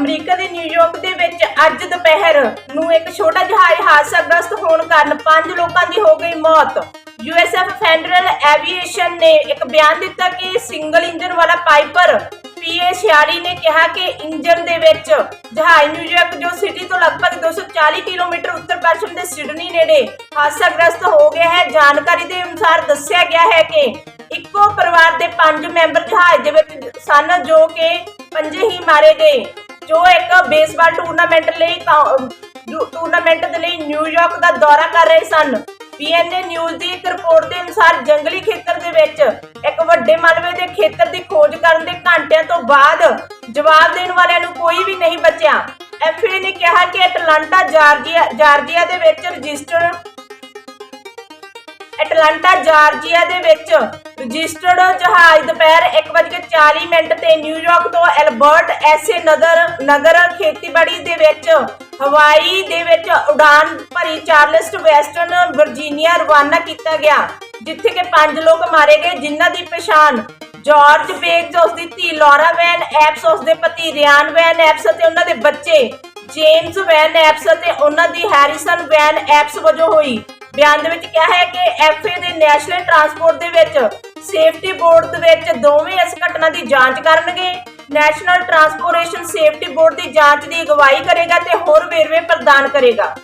America ਦੇ New York ਦੇ ਵਿੱਚ ਅੱਜ ਦੁਪਹਿਰ ਨੂੰ ਇੱਕ ਛੋਟਾ ਜਹਾਜ਼ ਹਾਦਸਾਗ੍ਰਸਤ ਹੋਣ ਕਾਰਨ ਪੰਜ ਲੋਕਾਂ ਦੀ ਹੋ ਗਈ ਮੌਤ। ਯੂਐਸਐਫ ਫੈਡਰਲ ਐਵੀਏਸ਼ਨ ਨੇ ਇੱਕ ਬਿਆਨ ਦਿੱਤਾ ਕਿ ਸਿੰਗਲ ਇੰਜਨ ਵਾਲਾ ਪਾਈਪਰ ਪੀਏ 46 ਨੇ ਕਿਹਾ ਕਿ ਇੰਜਨ ਦੇ ਵਿੱਚ ਜਹਾਜ਼ ਨਿਊਯਾਰਕ ਜੋ ਸਿਟੀ ਤੋਂ ਲਗਭਗ 240 ਕਿਲੋਮੀਟਰ ਉੱਤਰ ਪੱਛਮ ਦੇ ਸਿਡਨੀ ਨੇੜੇ ਹਾਦਸਾਗ੍ਰਸਤ ਹੋ ਗਿਆ ਹੈ। ਜਾਣਕਾਰੀ ਦੇ ਅਨੁਸਾਰ ਦੱਸਿਆ ਗਿਆ ਹੈ ਕਿ ਇੱਕੋ ਪਰਿਵਾਰ ਦੇ ਪੰਜ ਮੈਂਬਰ ਜਹਾਜ਼ ਦੇ ਵਿੱਚ ਸਨ, ਜੋ ਕਿ ਪੰਜੇ ਹੀ ਮਾਰੇ ਗਏ। ਜੋ ਇੱਕ ਬੇਸਬਾਲ ਟੂਰਨਾਮੈਂਟ ਲਈ ਟੂਰਨਾਮੈਂਟ ਦੇ ਲਈ ਨਿਊਯਾਰਕ ਦਾ ਦੌਰਾ ਕਰ ਰਹੇ ਸਨ। ਪੀਐਨਏ ਨਿਊਜ਼ ਦੀ ਇੱਕ ਰਿਪੋਰਟ ਦੇ ਅਨੁਸਾਰ ਜੰਗਲੀ ਖੇਤਰ ਦੇ ਵਿੱਚ ਇੱਕ ਵੱਡੇ ਮਲਬੇ ਦੇ ਖੇਤਰ ਦੀ ਖੋਜ ਕਰਨ ਦੇ ਘੰਟਿਆਂ ਤੋਂ ਬਾਅਦ ਜਵਾਬ ਦੇਣ ਵਾਲਿਆਂ ਨੂੰ ਕੋਈ ਵੀ ਨਹੀਂ ਬਚਿਆ। ਐਫਏ ਨੇ ਕਿਹਾ ਕਿ ਐਟਲਾਂਟਾ ਜਾਰਜੀਆ ਜਾਰਜੀਆ ਦੇ ਵਿੱਚ ਰਜਿਸਟਰ ਐਟਲਾਂਟਾ ਜਾਰਜੀਆ ਦੇ ਵਿੱਚ ਰਜਿਸਟਰਡ ਜਹਾਜ਼ ਦੁਪਹਿਰ 1:40 ਮਿੰਟ ਤੇ ਨਿਊਯਾਰਕ ਤੋਂ ਐਲਬਰਟ ਐਸੇ ਨਗਰ ਨਗਰ ਖੇਤੀਬਾੜੀ ਦੇ ਵਿੱਚ, ਹਵਾਈ ਦੇ ਵਿੱਚ ਉਡਾਨ ਭਰੀ ਚਾਰਲਸਟ ਵੈਸਟਰਨ ਵਰਜੀਨੀਆ ਰਵਾਨਾ ਕੀਤਾ ਗਿਆ, ਜਿੱਥੇ ਕਿ ਪੰਜ ਲੋਕ ਮਾਰੇ ਗਏ, ਜਿਨ੍ਹਾਂ ਦੀ ਪਛਾਣ ਜਾਰਜ ਬੇਗਸ ਉਸ ਦੀ ਧੀ ਲੌਰਾ ਵੈਨ ਐਪਸ, ਉਸ ਦੇ ਪਤੀ ਰਿਆਨ ਵੈਨ ਐਪਸ ਅਤੇ ਉਹਨਾਂ ਦੇ ਬੱਚੇ ਜੇਮਸ ਵੈਨ ਐਪਸ ਅਤੇ ਉਹਨਾਂ ਦੀ ਹੈਰਿਸਨ ਵੈਨ ਐਪਸ ਵਜੋਂ ਹੋਈ। ਬਿਆਨ ਦੇ ਵਿੱਚ ਕਿਹਾ ਹੈ ਕਿ ਐਫਏ ਦੇ ਨੈਸ਼ਨਲ ਟਰਾਂਸਪੋਰਟ ਦੇ ਵਿੱਚ ਸੇਫਟੀ ਬੋਰਡ ਦੇ ਵਿੱਚ ਦੋਵੇਂ ਇਸ ਘਟਨਾ ਦੀ ਜਾਂਚ ਕਰਨਗੇ। ਨੈਸ਼ਨਲ ਟਰਾਂਸਪੋਰਟੇਸ਼ਨ ਸੇਫਟੀ ਬੋਰਡ ਦੀ ਜਾਂਚ ਦੀ ਅਗਵਾਈ ਕਰੇਗਾ ਤੇ ਹੋਰ ਵੇਰਵੇ ਪ੍ਰਦਾਨ ਕਰੇਗਾ।